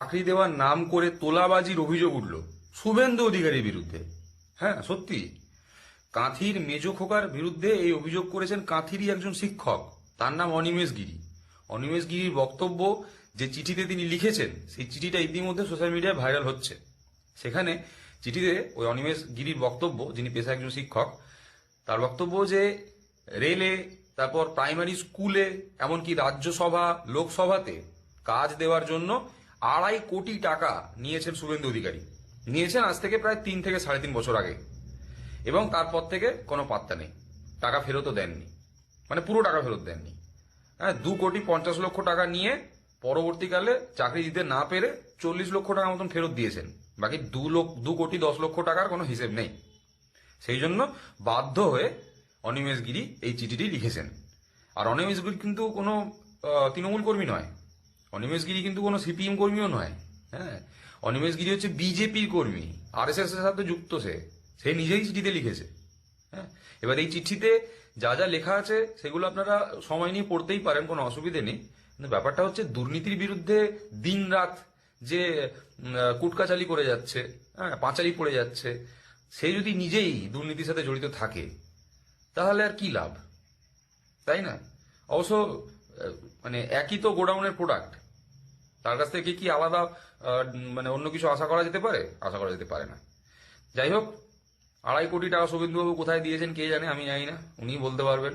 চাকরি দেওয়ার নাম করে তোলাবাজির অভিযোগ উঠল শুভেন্দু অধিকারীর বিরুদ্ধে। হ্যাঁ সত্যি। কাঁথির মেজো খোকার বিরুদ্ধে এই অভিযোগ করেছেন কাঁথিরই একজন শিক্ষক। তার নাম অনিমেষ গিরি। অনিমেষ গিরির বক্তব্য যে চিঠিতে তিনি লিখেছেন, সেই চিঠিটা ইতিমধ্যে সোশ্যাল মিডিয়ায় ভাইরাল হচ্ছে। সেখানে চিঠিতে ওই অনিমেষ গিরির বক্তব্য, যিনি পেশা একজন শিক্ষক, তার বক্তব্য যে রেলে, তারপর প্রাইমারি স্কুলে, এমনকি রাজ্যসভা, লোকসভাতে কাজ দেওয়ার জন্য আড়াই কোটি টাকা নিয়েছেন শুভেন্দু অধিকারী। নিয়েছেন আজ থেকে প্রায় তিন থেকে সাড়ে তিন বছর আগে। এবং তারপর থেকে কোনো পাত্তা নেই। টাকা ফেরতও দেননি। মানে পুরো টাকা ফেরত দেননি। হ্যাঁ দু কোটি পঞ্চাশ লক্ষ টাকা নিয়ে পরবর্তীকালে চাকরি দিতে না পেরে চল্লিশ লক্ষ টাকা মতন ফেরত দিয়েছেন। বাকি দু লক্ষ দু কোটি দশ লক্ষ টাকার কোনো হিসেব নেই। সেই জন্য বাধ্য হয়ে অনিমেষ গিরি এই চিঠিটি লিখেছেন। আর অনিমেষ গিরি কিন্তু কোনো তৃণমূল কর্মী নয়। অনিমেষ গিরি কিন্তু কোনো সিপিএম কর্মীও নয় হ্যাঁ? অনিমেষ গিরি হচ্ছে বিজেপির কর্মী আর এস এর সাথে যুক্ত সে সে নিজেই চিঠিতে লিখেছে হ্যাঁ? এবার এই চিঠিতে যা যা লেখা আছে সেগুলো আপনারা সময় নিয়ে পড়তেই পারেন, কোনো অসুবিধে নেই। কিন্তু ব্যাপারটা হচ্ছে দুর্নীতির বিরুদ্ধে দিন রাত যে কুটকাচালি করে যাচ্ছে হ্যাঁ পাঁচালি পড়ে যাচ্ছে, সে যদি নিজেই দুর্নীতির সাথে জড়িত থাকে, তাহলে আর কি লাভ? তাই না? অবশ্য মানে একই তো গোডাউনের প্রোডাক্ট তার কাছ থেকে কি আলাদা মানে অন্য কিছু আশা করা যেতে পারে? আশা করা যেতে পারে না। যাই হোক, আড়াই কোটি টাকা শুভেন্দুবাবু কোথায় দিয়েছেন কে জানে, আমি জানি না। উনি বলতে পারবেন।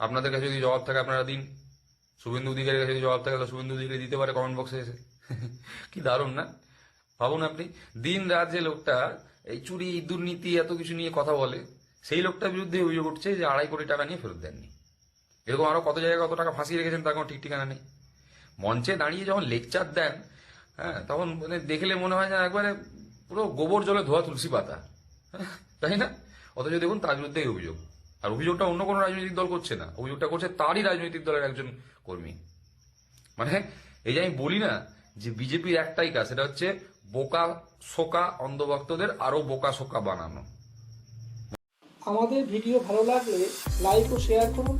আপনাদের কাছে যদি জবাব থাকে আপনারা দিন। শুভেন্দু অধিকারীর কাছে যদি জবাব থাকে, তাহলে শুভেন্দু অধিকারী দিতে পারে কমেন্ট বক্সে এসে। কি দারুণ না? ভাবুন আপনি, দিন রাত যে লোকটা এই চুরি, দুর্নীতি, এত কিছু নিয়ে কথা বলে, সেই লোকটার বিরুদ্ধে অভিযোগ উঠছে যে আড়াই কোটি টাকা নিয়ে ফেরত দেননি। এরকম আরও কত জায়গায় কত টাকা ফাঁসিয়ে রেখেছেন তার কোনো ঠিক ঠিকানা নেই। মঞ্চে দাঁড়িয়ে যখন লেকচার দেন হ্যাঁ তখন মানে দেখলে মনে হয় না একবারে পুরো গোবর জলে ধোয়া তুলসী পাতা। হ্যাঁ, তাই না? অথচ দেখুন তার বিরুদ্ধে এই অভিযোগ। আর অভিযোগটা অন্য কোনো রাজনৈতিক দল করছে না। অভিযোগটা করছে তারই রাজনৈতিক দলের একজন কর্মী। মানে এই যে আমি বলি না যে বিজেপির একটাই কাজ সেটা হচ্ছে বোকা শোকা অন্ধভক্তদের আরও বোকা শোকা বানানো। আমাদের ভিডিও ভালো লাগলে লাইক ও শেয়ার করুন।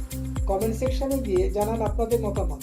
কমেন্ট সেকশনে গিয়ে জানান আপনাদের মতামত।